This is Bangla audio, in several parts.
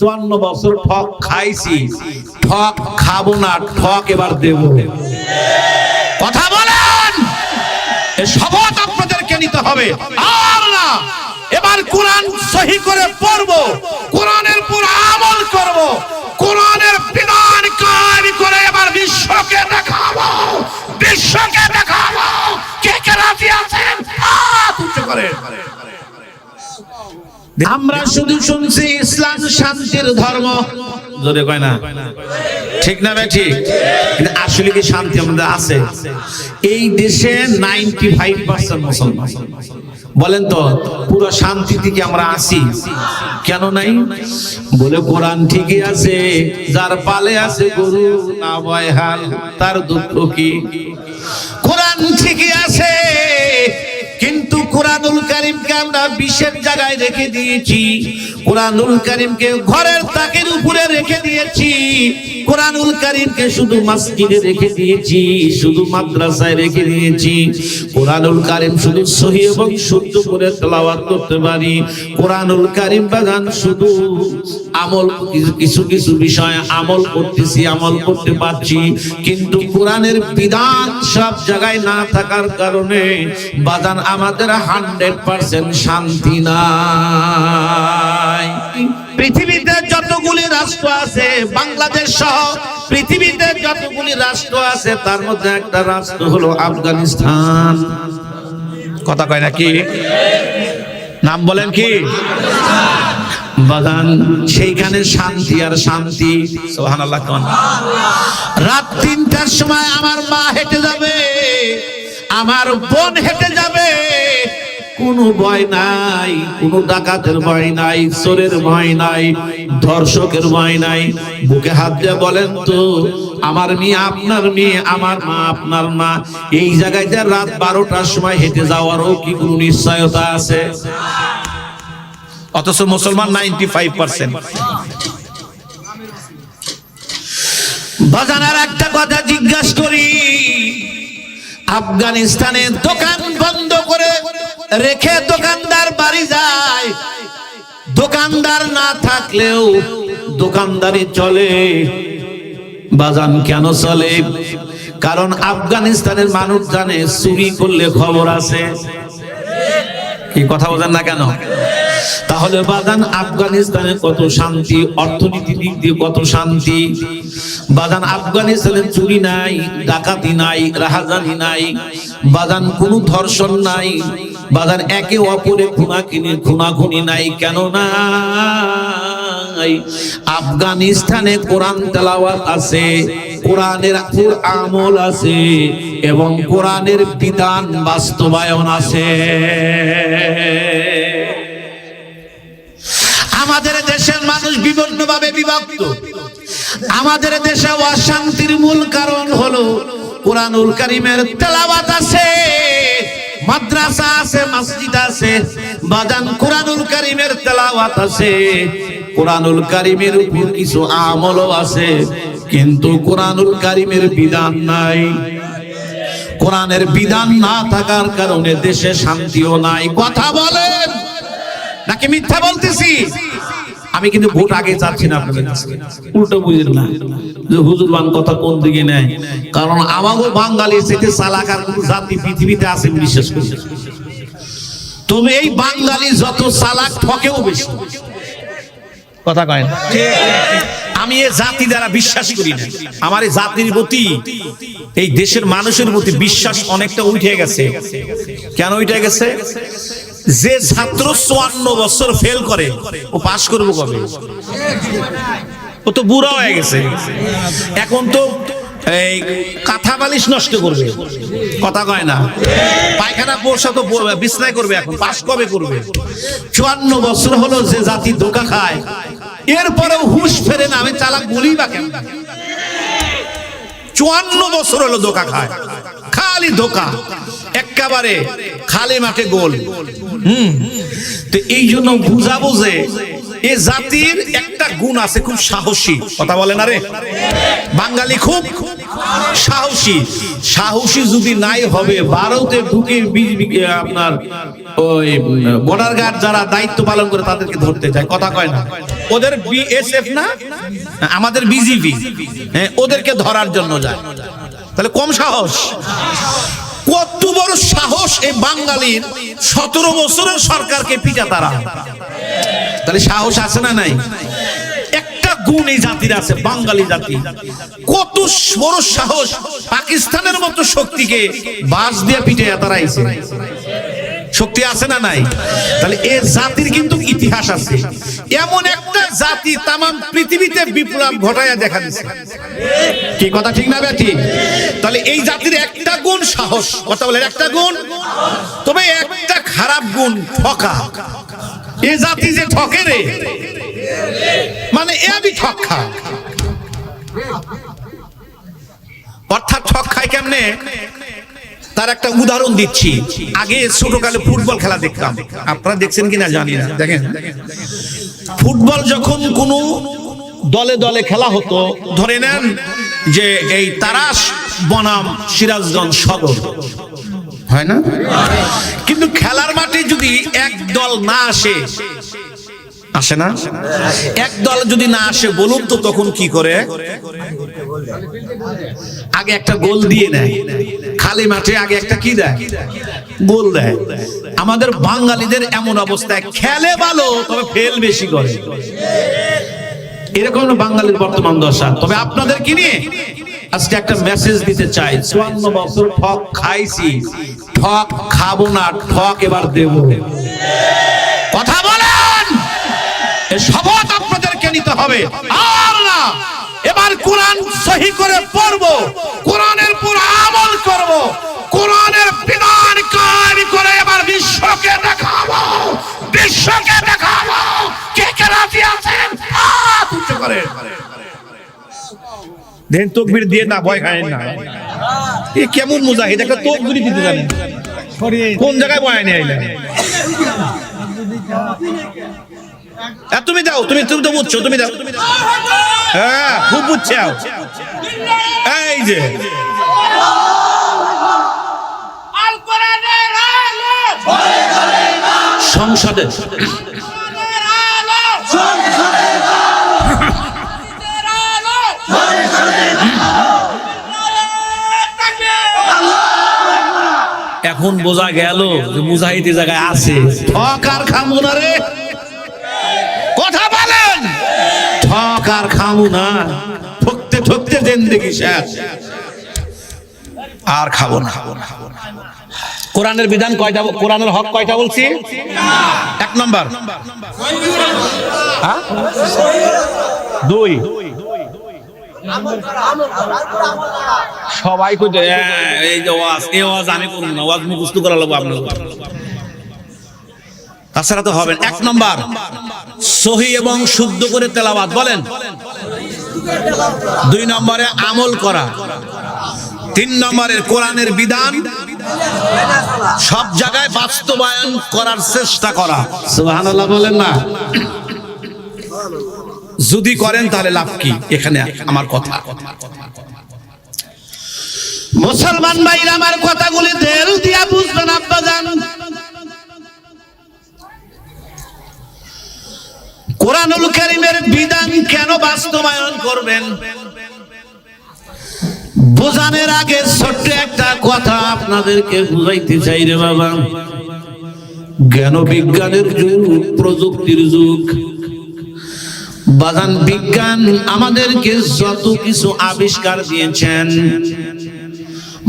চুয়ান্ন বছর ঠক খাইছি। ঠক খাব না, ঠক এবার দেব। কথা বলেন! শপথ আপনাদেরকে নিতে হবে। আর না, এবার কোরআন সহি করে পড়ব, কোরআনের পুরো আমল করব, কোরআনের আমরা শুধু শুনছি ইসলাম শান্তির ধর্ম। জোরে কয় না। ঠিক না ভাই ঠিক? কিন্তু আসলে কি শান্তি আমাদের আছে? এই দেশে নাইনটি ফাইভ পার্সেন্ট মুসলমান। বলেন তো পুরো শান্তি থেকে আমরা আসি কেন নাই? বলে কোরআন ঠিকই আছে যার পালে আছে গরু না বয় হাল তার দুঃখ কি? কোরআন ঠিকই আছে কোরআনুল কারিমকে আমরা বিশেষ জায়গায় রেখে দিয়েছি। কোরআনুল কারিমকে ঘরের তাকের উপরে রেখে দিয়েছি। কোরআনুল কারিমকে শুধু মসজিদে রেখে দিয়েছি, শুধু মাদ্রাসায় রেখে দিয়েছি। কোরআনুল কারিম শুধু সহি এবং শুদ্ধ করে তেলাওয়াত করতে পারি। কোরআনুল কারিম বাগান শুধু আমল, কিছু- কিছু বিষয়ে আমল করতেছি, আমল করতে পারছি। কিন্তু কোরআনের বিধান সব জায়গায় না থাকার কারণে বাদান আমাদের হান্ড্রেড পার্সেন্ট শান্তি নাই। পৃথিবীতে যতগুলি রাষ্ট্র আছে, বাংলাদেশ সহ পৃথিবীতে যতগুলি রাষ্ট্র আছে, তার মধ্যে একটা রাষ্ট্র হলো আফগানিস্তান। কথা কয় নাকি? নাম বলেন কি? বাগান সেইখানে শান্তি আর শান্তি। সুবহানাল্লাহ, কোন? রাত তিনটার সময় আমার মা হেঁটে যাবে, আমার বোন হেঁটে যাবে কোনো ভয় নাই, কোনো ডাকাতের ভয় নাই, চোরের ভয় নাই, ধর্ষকের ভয় নাই। বুকে হাত দিয়ে বলেন তো, আমার মেয়ে আপনার মেয়ে, আমার মা আপনার মা। এই জায়গায় রাত বারোটার সময় হেঁটে যাওয়ারও কি কোনো নিশ্চয়তা আছে? অথচ মুসলমান নাইনটি ফাইভ পার্সেন্ট। বাজানার একটা কথা জিজ্ঞাসা করি আফগানিস্তানে দোকান বন্ধ করে রেখে দোকানদার বাড়ি যায়। দোকানদার না থাকলেও দোকানদারি চলে। বাজান কেন চলে? কারণ আফগানিস্তানের মানুষ জানে চুরি করলে খবর আছে। কি কথা বোঝেন না কেন? তাহলে বাদান আফগানিস্তানে কত শান্তি, অর্থনীতি দিক দিয়ে কত শান্তি? বাদান আফগানিস্তানে চুরি নাই, ডাকাতি নাই, রাহাজানি নাই, বাদান কোনো ধর্ষণ নাই, বাদান একে অপরে খুনাকিনি খুনাখুনি নাই, কেন নাই? আফগানিস্তানে কোরআন তেলাওয়াত আছে, কোরআনের আমল আছে, এবং কোরআনের বিধান বাস্তবায়ন আছে। দেশের মানুষ বিভিন্নভাবে বিভক্ত। আমাদের দেশে অশান্তির মূল কারণ হলো কোরআনুল কারিমের তেলাওয়াত আছে, মাদ্রাসা আছে, মসজিদ আছে, বাদান কোরআনুল কারিমের তেলাওয়াত আছে। কোরআনুল কারিমের উপর কিছু আমলও আছে, কিন্তু কোরআনুল কারিমের বিধান নাই। কোরআনের বিধান না থাকার কারণে দেশে শান্তিও নাই। কথা বলেন? নাকি মিথ্যা বলতেছি? আমি কিন্তু ভোট আগে চাচ্ছি না আপনাদের কাছে। উল্টো বুঝেন না যে হুজুরবান কথা কোন দিকে নেয়? কারণ আমাগো বাঙালি সেতে চালাকার কোন জাতি পৃথিবীতে আছে বিশ্বাস করি। তবে এই বাঙালি যত চালাক ঠকেও বেশি। কথা কয় না। আমি এই জাতি দ্বারা বিশ্বাস করি না। আমার এই জাতির প্রতি এই দেশের মানুষের প্রতি বিশ্বাস অনেকটা উঠে গেছে। কেন উঠে গেছে? যে ছাত্র চুয়ান্ন বছর ফেল করে, ও পাশ করব কবে? ও তো বুড়া হয়ে গেছে। এখন তো এই কাঁথা বালিশ নষ্ট করবে। কথা কয় না। পায়খানা পোষা তো বিছনায় করবে এখন, পাশ কবে করবে? চুয়ান্ন বছর হলো যে জাতি ধোকা খায়। এরপরেও হুশ ফেরে না, আমি চালাক বলি বা কেন? চুয়ান্ন বছর হলো ধোকা খায়। খালি ধোকা। একেবারে খালি মাঠে গোল। হুম। তো এই জন্য বুঝাবো যে এ জাতির একটা গুণ আছে খুব সাহসী। কথা বলে না রে? বাঙালি খুব সাহসী। সাহসী যদি নাই হবে, ভারতে ঢুকে আপনার ওই বর্ডার গার্ড যারা দায়িত্ব পালন করে তাদেরকে ধরতে যায়। কথা কয় না? ওদের বিএসএফ না? আমাদের বিজিবি হ্যাঁ ওদেরকে ধরার জন্য যায়। তাহলে কম সাহস। কত বড় সাহস এই বাঙালির সতেরো বছরের সরকারকে পিটা তারা। তাহলে সাহস আছে না নাই? একটা গুণ এই জাতির আছে, বাঙালি জাতি। কত বড় সাহস পাকিস্তানের মতো শক্তিকে বাস দিয়ে পিটে তারা শক্তি আছে না নাই? তাহলে এ জাতির কিন্তু ইতিহাস আছে। এমন একটা জাতি তামাম পৃথিবীতে বিপ্লব ঘটাইয়া দেখা দিচ্ছে কি কথা ঠিক না ঠিক তাহলে এই জাতির একটা গুণ সাহস। কথা বলে একটা গুণ। তবে একটা খারাপ গুণ ঠকা। এ জাতি যে ঠকে রে মানে এ আমি ঠক খা অর্থাৎ ঠক খায় কেমনে? তার একটা উদাহরণ দিচ্ছি। আগে ছোটকালে ফুটবল খেলা দেখতাম। আপনারা দেখছেন কিনা জানি না। দেখেন। ফুটবল যখন কোনো দলে দলে খেলা হতো ধরে নেন যে এই তারাস বনাম সিরাজগঞ্জ সদর। হয় না? কিন্তু খেলার মাঠে যদি এক দল না আসে আসে না? এক দল যদি না আসে, বলুন তো তখন কি করে? আগে একটা গোল দিয়ে নেয়। খালি মাঠে আগে একটা কি দেয়? গোল দেয়। আমাদের বাঙালিদের এমন অবস্থায় খেলে ভালো, তবে ফেল বেশি করে। এরকম বাঙালির বর্তমান দশা। তবে আপনাদের কি নিয়ে আজকে একটা মেসেজ দিতে চাই। চুয়ান্ন বছর ঠক খাইছি। ঠক খাব না, ঠক এবার দেব। কথা বলেন? এ শপথ আপনাদেরকে নিতে হবে। আর না এবার কোরআন সহি করে পড়ব কোরআনের পুর আমল করব কোরআনের বিধান কায়েম করে এবার বিশ্বকে দেখাবো বিশ্বকে দেখাবো। কে কে রাজি আছেন? হাত উঁচু করে। দেন তকবির দিয়ে না ভয় খায় না। এ কেমন মুজাহিদ একটা তকবির দিতে জানেন কোন জায়গায় ভয় নিয়ে আইলেন তুমি দাও তুমি তুমি তো বুঝছ তুমি দাও। হ্যাঁ খুব বুঝছ এই যে। সংসদে। এখন বোঝা গেল যে মুজাহিদ জায়গায় আছে। ঠক আর খামু না রে। বলেন। ঠক আর খামু না। ঠকতে ঠকতে জিন্দেগি শেষ। আর খাব না। কোরআনের বিধান কয়টা কোরআনের হক কয়টা বলছি? এক নম্বর। হ্যাঁ? দুই। সবাই কইতে "হ্যাঁ, এই যে ওয়াজ এই ওয়াজ আমি করব না। ওয়াজ মুখস্থ করা লাগবে আপনার তাছাড়া তো হবে এক নম্বর, সহি এবং শুদ্ধ করে তেলাওয়াত, বলেন। দুই নম্বরে আমল করা। তিন নম্বরে কোরআনের বিধান। সব জায়গায় বাস্তবায়ন করার চেষ্টা করা। সুবহানাল্লাহ বলেন না? যদি করেন তাহলে লাভ কি? এখানে আমার কথা। মুসলমান ভাইরা, আমার কথাগুলি দেল দিয়া বুঝবেন আব্বা জান কোরআনুল কারীমের বিধান কেন বাস্তবায়ন করবেন? বোঝানোর আগে ছোট্ট একটা কথা আপনাদেরকে বুঝাইতে চাই রে বাবা। জ্ঞান বিজ্ঞানের যুগ, প্রযুক্তির যুগ। বাগান বিজ্ঞান আমাদেরকে যত কিছু আবিষ্কার দিয়েছেন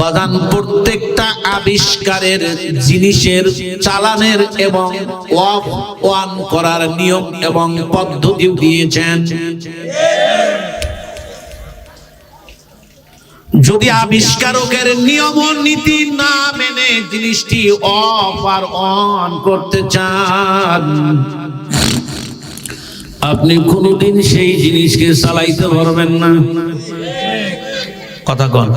বাগান প্রত্যেকটা আবিষ্কারের জিনিসের চালানের এবং অফ অন করার নিয়ম এবং পদ্ধতি দিয়েছেন। যদি আবিষ্কারকের নিয়ম নীতি না মেনে জিনিসটি অফ আর অন করতে চান, আপনি কোনোদিন সেই জিনিসকে চালাইতে পারবেন না। কথা কন।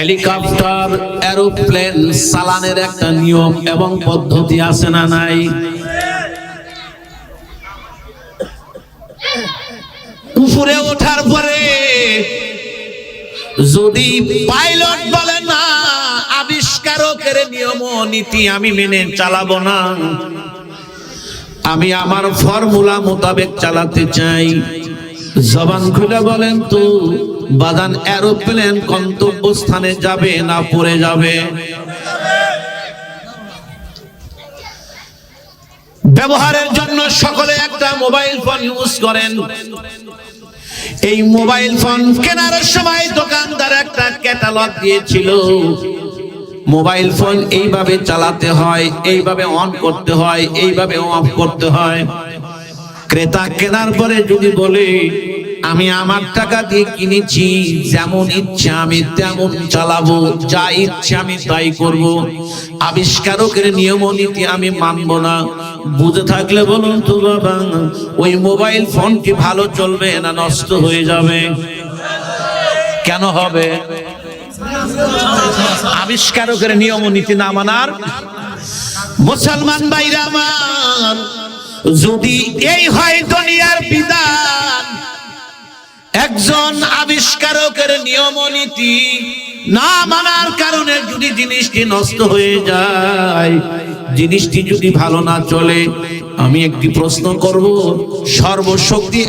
হেলিকপ্টার, এরোপ্লেন, চালানের একটা নিয়ম এবং পদ্ধতি আছে না নাই? উপরে ওঠার পরে যদি পাইলট বলে, না, আবিষ্কারকের নিয়ম নীতি আমি মেনে চালাবো না। আমি আমার ফর্মুলা মোতাবেক চালাতে চাই। জবান খুলে বলেন তো, বাদান এরোপ্লেন গন্তব্য স্থানে যাবে না পড়ে যাবে? ব্যবহারের জন্য সকলে একটা মোবাইল ফোন ইউজ করেন। এই মোবাইল ফোন কেনার সময় দোকানদার একটা ক্যাটালগ দিয়েছিল। মোবাইল ফোন এইভাবে চালাতে হয়, এইভাবে অন করতে হয়, এইভাবে অফ করতে হয়। ক্রেতা কেনার পরে যদি বলে, আমি আমার টাকা দিয়ে কিনেছি, যেমন ইচ্ছা আমি তেমন চালাবো, যা ইচ্ছা আমি তাই করব। আবিষ্কারকের নিয়ম নীতি আমি মানব না। বুঝে থাকলে বলুন তো বাবা, ওই মোবাইল ফোনটি ভালো চলবে না নষ্ট হয়ে যাবে? কেন হবে? আবিষ্কারকের নিয়ম নীতি না মানার? মুসলমান ভাইরা আমার যদি এই হয় দুনিয়ার বিধান, একজন আবিষ্কারকের নিয়ম নীতি না মানার কারণে যদি জিনিসটি নষ্ট হয়ে যায়, জিনিসটি যদি ভালো না চলে, আমি একটি প্রশ্ন করব, সর্বশক্তি